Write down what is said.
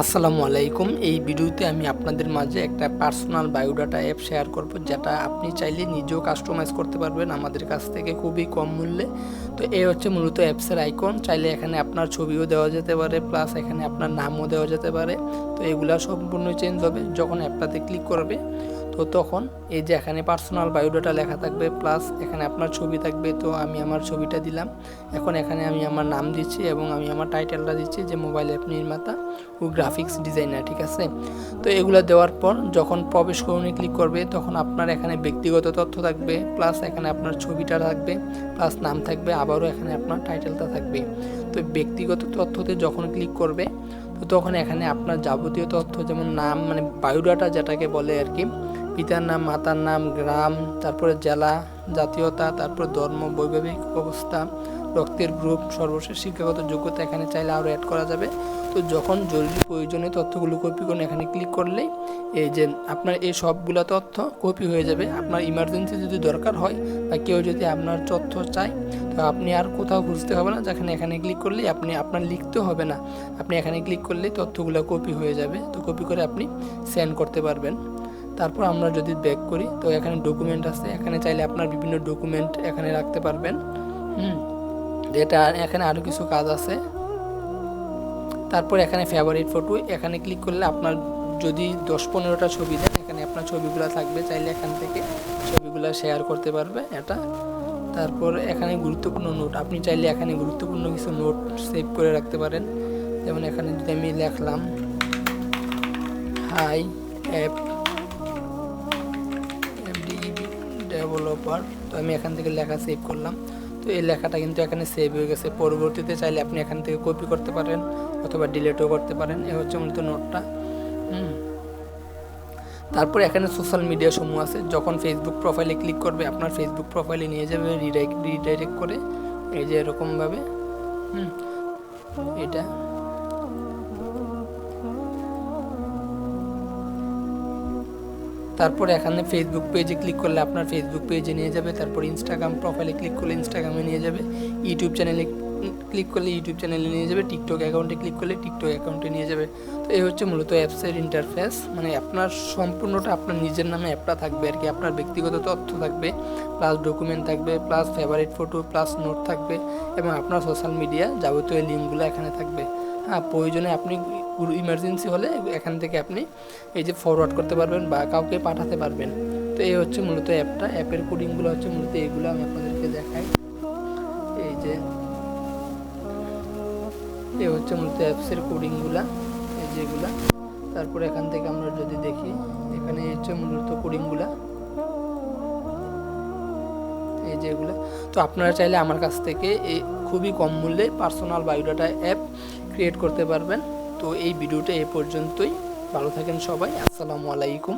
আসসালামু আলাইকুম। এই ভিডিওতে আমি আপনাদের মাঝে একটা পার্সোনাল বায়োডাটা অ্যাপ শেয়ার করব, যেটা আপনি চাইলে নিজেও কাস্টমাইজ করতে পারবেন আমাদের কাছ থেকে খুবই কম মূল্যে। তো এই হচ্ছে মূলত অ্যাপসের আইকন চাইলে এখানে আপনার ছবিও দেওয়া যেতে পারে প্লাস এখানে আপনার নামও দেওয়া যেতে পারে। তো এগুলা সম্পূর্ণ চেঞ্জ হবে যখন অ্যাপটাতে ক্লিক করবে। তো তখন এই যে এখানে পার্সোনাল বায়োডাটা লেখা থাকবে প্লাস এখানে আপনার ছবি থাকবে। তো আমি আমার ছবিটা দিলাম। এখন এখানে আমি আমার নাম দিচ্ছি এবং আমি আমার টাইটেলটা দিচ্ছি যে মোবাইল অ্যাপ নির্মাতা ও গ্রাফিক্স ডিজাইনার ঠিক আছে? তো এগুলো দেওয়ার পর যখন প্রবেশ করুন ক্লিক করবে, তখন আপনার এখানে ব্যক্তিগত তথ্য থাকবে প্লাস এখানে আপনার ছবিটা থাকবে প্লাস নাম থাকবে, আবারও এখানে আপনার টাইটেলটা থাকবে। তো ব্যক্তিগত তথ্যতে যখন ক্লিক করবে, তো তখন এখানে আপনার যাবতীয় তথ্য যেমন নাম মানে বায়োডাটা যেটাকে বলে আর কি, পিতার নাম, মাতার নাম, গ্রাম, তারপরে জেলা, জাতীয়তা, তারপর ধর্ম, বৈবাহিক অবস্থা রক্তের গ্রুপ সর্বশেষ শিক্ষাগত যোগ্যতা এখানে চাইলে আরও অ্যাড করা যাবে। তো যখন জরুরি প্রয়োজনীয় তথ্যগুলো কপি করুন এখানে ক্লিক করলেই এই যে আপনার এই সবগুলো তথ্য কপি হয়ে যাবে। আপনার ইমার্জেন্সি যদি দরকার হয় বা কেউ যদি আপনার তথ্য চায়, তো আপনি আর কোথাও খুঁজতে হবে না। যেখানে এখানে ক্লিক করলেই আপনি, আপনার লিখতে হবে না। আপনি এখানে ক্লিক করলেই তথ্যগুলো কপি হয়ে যাবে। তো কপি করে আপনি সেন্ড করতে পারবেন। তারপর আমরা যদি ব্যাক করি, তো এখানে ডকুমেন্ট আছে। এখানে চাইলে আপনার বিভিন্ন ডকুমেন্ট এখানে রাখতে পারবেন। হুম। এটা এখানে আরও কিছু কাজ আছে। তারপর এখানে ফেভারিট ফটো এখানে ক্লিক করলে আপনার যদি দশ পনেরোটা ছবি দেন, এখানে আপনার ছবিগুলো থাকবে, চাইলে এখান থেকে ছবিগুলো শেয়ার করতে পারবে এটা। তারপর এখানে গুরুত্বপূর্ণ নোট আপনি চাইলে এখানে গুরুত্বপূর্ণ কিছু নোট সেভ করে রাখতে পারেন। যেমন এখানে যদি আমি লেখলাম হাই অ্যাপ ডেভেলপার তো আমি এখান থেকে লেখা সেভ করলাম। তো এই লেখাটা কিন্তু এখানে সেভ হয়ে গেছে। পরবর্তীতে চাইলে আপনি এখান থেকে কপি করতে পারেন অথবা ডিলেটও করতে পারেন। এ হচ্ছে মূলত নোটটা। তারপর এখানে সোশ্যাল মিডিয়া সমূহ আছে। যখন ফেসবুক প্রোফাইলে ক্লিক করবে, আপনার ফেসবুক প্রোফাইলে নিয়ে যাবে রিডাইরেক্ট রিডাইরেক্ট করে। এই যে এরকমভাবে। হুম। এটা। তারপর এখানে ফেসবুক পেজে ক্লিক করলে আপনার ফেসবুক পেজে নিয়ে যাবে, তারপর ইনস্টাগ্রাম প্রোফাইলে ক্লিক করলে ইনস্টাগ্রামে নিয়ে যাবে ইউটিউব চ্যানেলে ক্লিক করলে ইউটিউব চ্যানেলে নিয়ে যাবে টিকটক অ্যাকাউন্টে ক্লিক করলে টিকটক অ্যাকাউন্টে নিয়ে যাবে। তো এই হচ্ছে মূলত অ্যাপসের ইন্টারফেস মানে আপনার সম্পূর্ণটা আপনার নিজের নামে অ্যাপটা থাকবে আর কি, আপনার ব্যক্তিগত তথ্য থাকবে প্লাস ডকুমেন্ট থাকবে plus favourite photo plus note থাকবে, এবং আপনার সোশ্যাল মিডিয়া যাবতীয় লিঙ্কগুলো এখানে থাকবে। হ্যাঁ প্রয়োজনে আপনি ইমার্জেন্সি হলে এখান থেকে আপনি এই যে ফরওয়ার্ড করতে পারবেন বা কাউকে পাঠাতে পারবেন। তো এই হচ্ছে মূলত অ্যাপটা। অ্যাপের কোডিংগুলো হচ্ছে মূলত এগুলো আমি আপনাদেরকে দেখাই। এই যে এই হচ্ছে মূলত অ্যাপসের কোডিংগুলা এই যেগুলা তারপর এখান থেকে আমরা যদি দেখি, এখানে হচ্ছে মূলত কোডিংগুলা এই যেগুলো তো আপনারা চাইলে আমার কাছ থেকে এই খুবই কম মূল্যে পার্সোনাল বায়োডাটা অ্যাপ ক্রিয়েট করতে পারবেন। তো এই ভিডিওটা এ পর্যন্তই। ভালো থাকেন সবাই। আসসালামু আলাইকুম।